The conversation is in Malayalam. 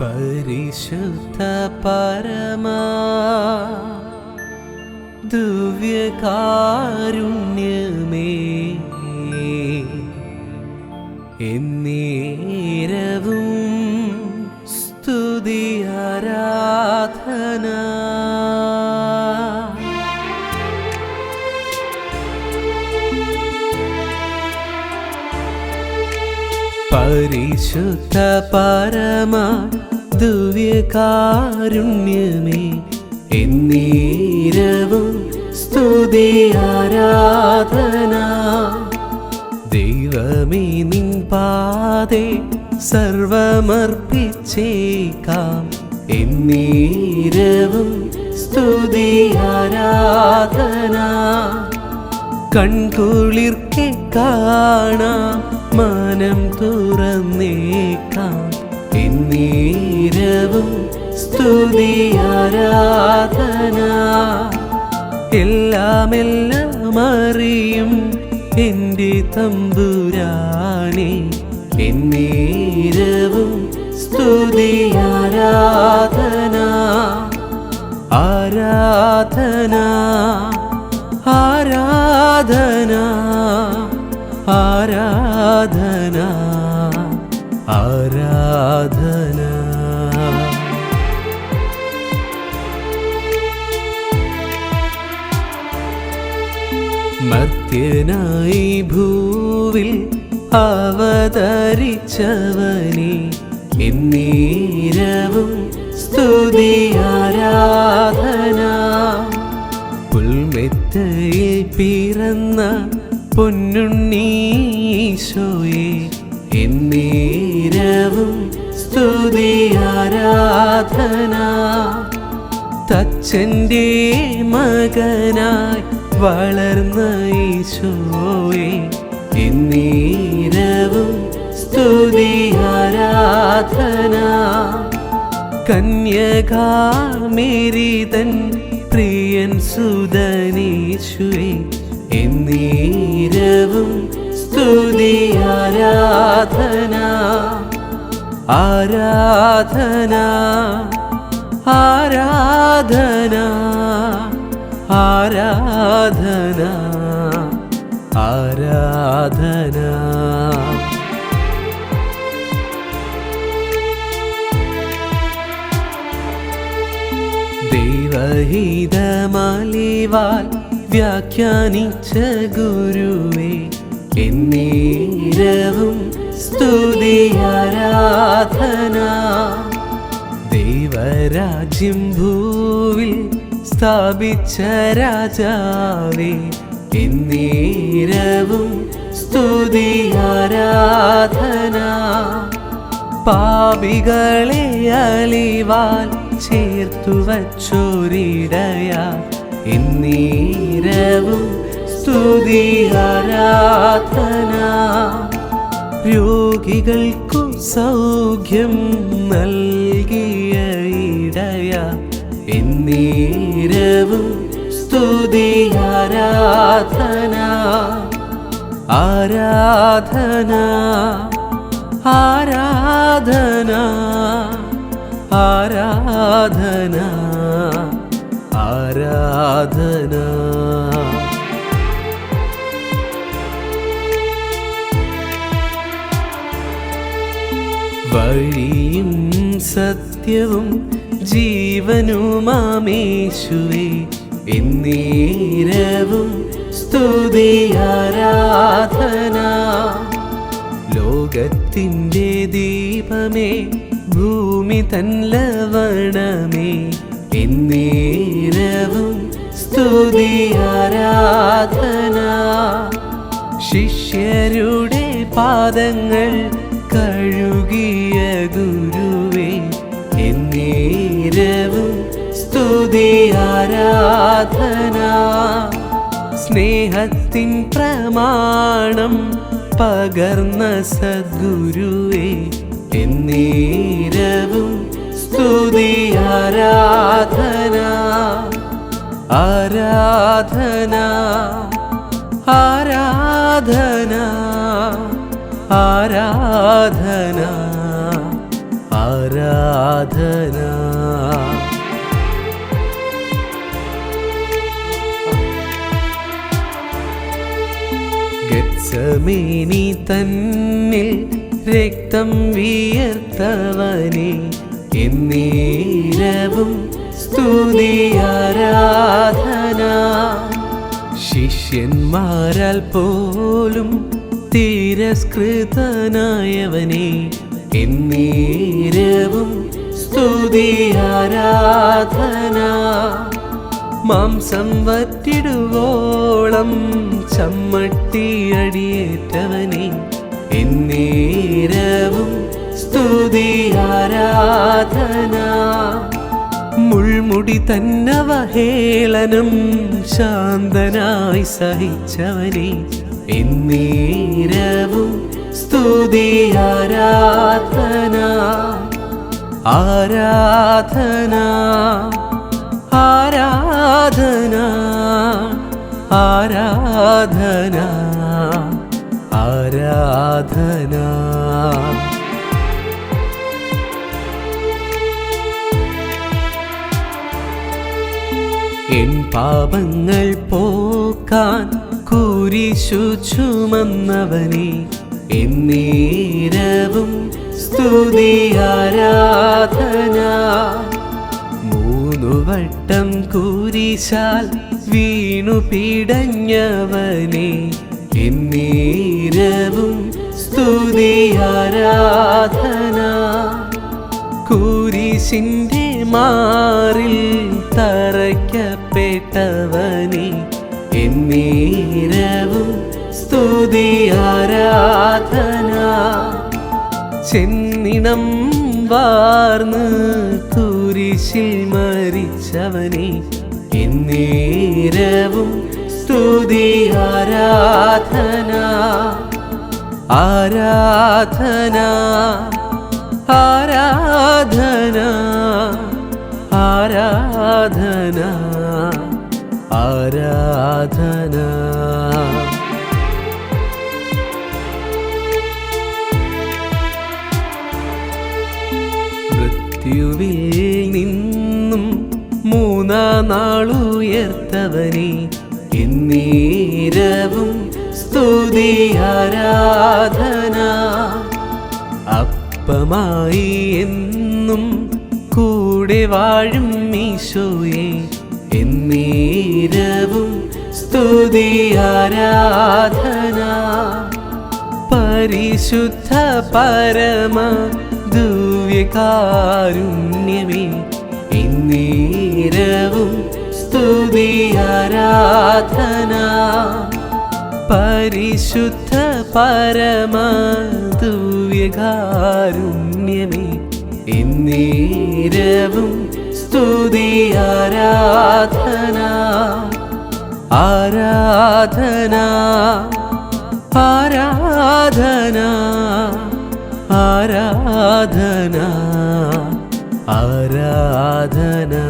പരിശുദ്ധ പരമാ ദിവ്യകാരുണ്യമേ. എന്നേരവും സ്തുതി ആരാധന. പരിശുദ്ധ പരമ ദിവ്യകാരുണ്യമേ എന്നീരവും സ്തുതി ആരാധന. ദൈവമേ നിൻ പാതെ സർവമർപ്പിച്ചേക്കാം. എന്നീരവും സ്തുതി ആരാധന. കൺകുളിർക്കെ കാണാം മനം തുറന്നേക്കാം. എന്നീരവും സ്തുതി ആരാധന എല്ലാം എല്ലാം അറിയും എന്റെ തമ്പുരാണി എന്നീരവും സ്തുതി ആരാധന ആരാധന ആരാധന ആരാധന ആരാധന. മർത്യനായി ഭൂവിൽ അവതരിച്ചവനെ എന്നീരവും സ്തുതി ആരാധന പുൽമെത്തയിൽ പിറന്ന പൊന്നുണ്ണീശോയെ എന്നീരവും സ്തുതി ആരാധന തച്ചന്റെ മകനായി വളർന്ന ഈശോയെ എന്നീരവും സ്തുതി ആരാധന കന്യകാമേരിതൻ പ്രിയൻ സുതനീശുവേ എന്നീരവും സ്തുതി ആരാധന ആരാധന ആരാധന. ആരാധന ആരാധന. ദൈവഹിതമാലിവാൽ വ്യാഖ്യാനിച്ച ഗുരുവേ എന്നീരവും സ്തുതി ആരാധന. ദൈവരാജ്യം ഭൂവിൽ സ്ഥാപിച്ച രാജാവേ എന്നീരവും സ്തുതി ആരാധന പാപികളെ അലിവാൽ ചേർത്തു വച്ചോരിടയ. എന്നീരവും സ്തുതി ആരാധന രോഗികൾക്കു സൗഖ്യം നൽകിയ സ്തുതി ആരാധന ആരാധന ആരാധന ആരാധന ആരാധന. വഴിയും സത്യവും ജീവനുമാമേശുവേ എന്നീരവും സ്തുതി ആരാധന. ലോകത്തിന്റെ ദീപമേ ഭൂമി തൻ എന്നീരവും സ്തുതി ആരാധന. ശിഷ്യരുടെ പാദങ്ങൾ കഴുകിയ ഗുരുവേ എന്നീരവും സ്തുതി ആരാധന. സ്നേഹത്തിൻ പ്രമാണം പകർന്ന സദ്ഗുരുവേ എന്നീരവും സ്തുതി ആരാധന ആരാധന ആരാധന ആരാധന ആരാധന. ഗത്സമേനി തന്നിൽ രക്തം വിയർത്തവനെ. എന്നേരവും സ്തുതി ആരാധന ശിഷ്യന്മാരാൽ പോലും തിരസ്കൃതനായവനെ. എന്നേരവും സ്തുതി ആരാധന മാംസം വറ്റിടുവോളം ചമ്മട്ടിയടിയേറ്റവനെ എന്നേരവും സ്തുതി ആരാധന മുൾമുടി തന്നവഹേളനം ശാന്തനായി സഹിച്ചവനെ. എന്നേരവും സ്തുതി ആരാധന ആരാധന. ആരാധന ആരാധന ആരാധന. എൻ പാപങ്ങൾ പോക്കാൻ കുരിശു ചുമന്നവനെ എന്നേരവും സ്തുതി ആരാധന. മൂന്നു വട്ടം കുരിശാൽ വീണു പിടഞ്ഞവനെ. എന്നീരവും സ്തുതി ആരാധന. കുരിശിന്റെ മാറിൽ തറയ്ക്കപ്പെട്ടവനെ. എന്നീരവും സ്തുതി ആരാധന. ചെന്നിണം വാർന്ന് കുരിശിൽ മരിച്ചവനെ എന്നേരവും സ്തുതി ആരാധന ആരാധന ആരാധന ആരാധന ആരാധന. നാളുയർത്തവനെ. എന്നീരവും സ്തുതി ആരാധന. അപ്പമായി എന്നും കൂടെ വാഴും ഈശോയെ. എന്നീരവും സ്തുതി ആരാധന. പരിശുദ്ധ പരമ ദിവ്യകാരുണ്യമേ. എന്നീരവും സ്തുതി ആരാധന. പരിശുദ്ധ പരമ ദിവ്യകാരുണ്യമേ എന്നീരവും സ്തുതി ആരാധന. ആരാധന ആരാധന ആരാധന. आराधना